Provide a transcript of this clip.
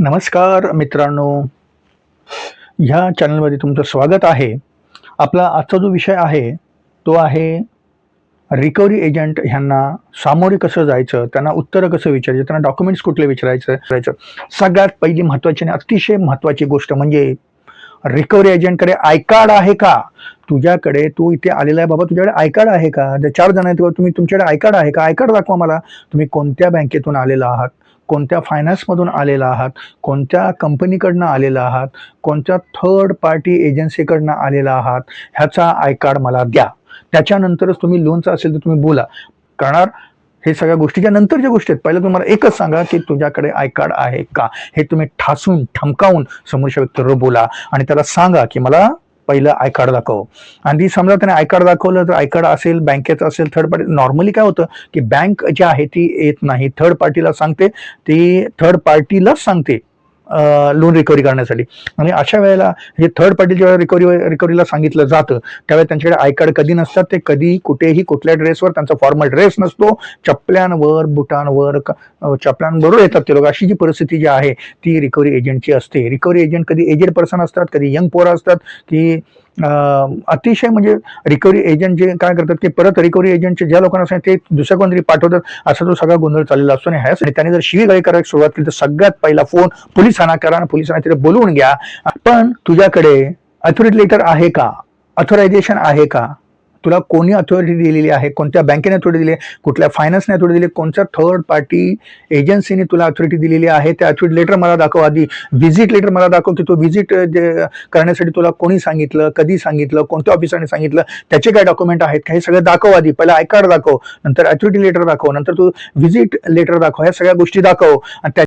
नमस्कार मित्रांनो. ह्या चॅनलमध्ये तुमचं स्वागत आहे. आपला आजचा जो विषय आहे तो आहे रिकव्हरी एजंट ह्यांना सामोरे कसं जायचं त्यांना उत्तरं कसं विचारायचं त्यांना डॉक्युमेंट्स कुठले विचारायचं करायचं सगळ्यात पहिली महत्त्वाची आणि अतिशय महत्त्वाची गोष्ट म्हणजे रिकव्हरी एजंटकडे आय कार्ड आहे का? तुझ्याकडे तू इथे आलेला आहे बाबा तुझ्याकडे आय कार्ड आहे का? चार जण आहेत तुम्ही तुमच्याकडे आय कार्ड आहे का? आय कार्ड दाखवा मला. तुम्ही कोणत्या बँकेतून आलेला आहात? कोणत्या फायनान्समधून आलेला आहात कोणत्या कंपनीकडनं आलेला आहात कोणत्या थर्ड पार्टी एजन्सीकडनं आलेला आहात ह्याचा आय कार्ड मला द्या. त्याच्यानंतरच तुम्ही लोनचं असेल तर तुम्ही बोला. करणार? हे सगळ्या गोष्टीच्या नंतरच्या गोष्टी आहेत. पहिलं तुम्हाला एकच सांगा की तुझ्याकडे आय कार्ड आहे का? हे तुम्ही ठासून ठमकावून समोरच्या व्यक्तीवर बोला आणि त्याला सांगा की मला पहिलं आय कार्ड दाखव. आणि समजा त्याने आय कार्ड दाखवलं तर आय कार्ड असेल बँकेचं असेल थर्ड पार्टी नॉर्मली काय होतं की बँक जी आहे ती येत नाही. थर्ड पार्टीला सांगते ती थर्ड पार्टीलाच सांगते. लोन रिकव्हरी करण्यासाठी. आणि अशा वेळेला हे थर्ड पार्टी जेव्हा रिकव्हरी रिकव्हरीला सांगितलं जातं त्यावेळेला त्यांच्याकडे आय कार्ड कधी नसतात ते कधी कुठेही कुठल्या ड्रेसवर त्यांचा फॉर्मल ड्रेस नसतो. चपल्यांवर बुटांवर चपल्यांबरोबर येतात ते लोक. अशी जी परिस्थिती जी आहे ती रिकव्हरी एजंटची असते. रिकव्हरी एजंट कधी एजेड पर्सन असतात कधी यंग पोरं असतात की अतिशय म्हणजे रिकव्हरी एजंट जे काय करतात की परत रिकव्हरी एजंटचे ज्या लोकांना सांगितलं ते दुसऱ्या कोणतरी पाठवतात असा तो सगळा गोंधळ चाललेला असतो. आणि ह्यासाठी त्याने जर शिवीगाळी करायला सुरुवात केली तर सगळ्यात पहिला फोन पोलिसांना करा आणि पोलिसांना तिथे बोलवून घ्या. पण तुझ्याकडे अथॉरिटी लेटर आहे का? अथॉरायझेशन आहे का? तुला कोणी अथॉरिटी दिलेली आहे? कोणत्या बँकेने अथॉरिटी दिली आहे? कुठल्या फायनान्सने अथॉरिटी दिली कोणत्या थर्ड पार्टी एजन्सीने तुला अथॉरिटी दिलेली आहे? त्या अथॉरिटी लेटर मला दाखव आधी. व्हिजिट लेटर मला दाखव की तू व्हिजिट करण्यासाठी तुला कोणी सांगितलं कधी सांगितलं कोणत्या ऑफिसरने सांगितलं त्याचे काय डॉक्युमेंट आहेत? का हे सगळं दाखव आधी. पहिला आय कार्ड दाखव नंतर अथॉरिटी लेटर दाखव नंतर तू व्हिजिट लेटर दाखव. ह्या सगळ्या गोष्टी दाखव. आणि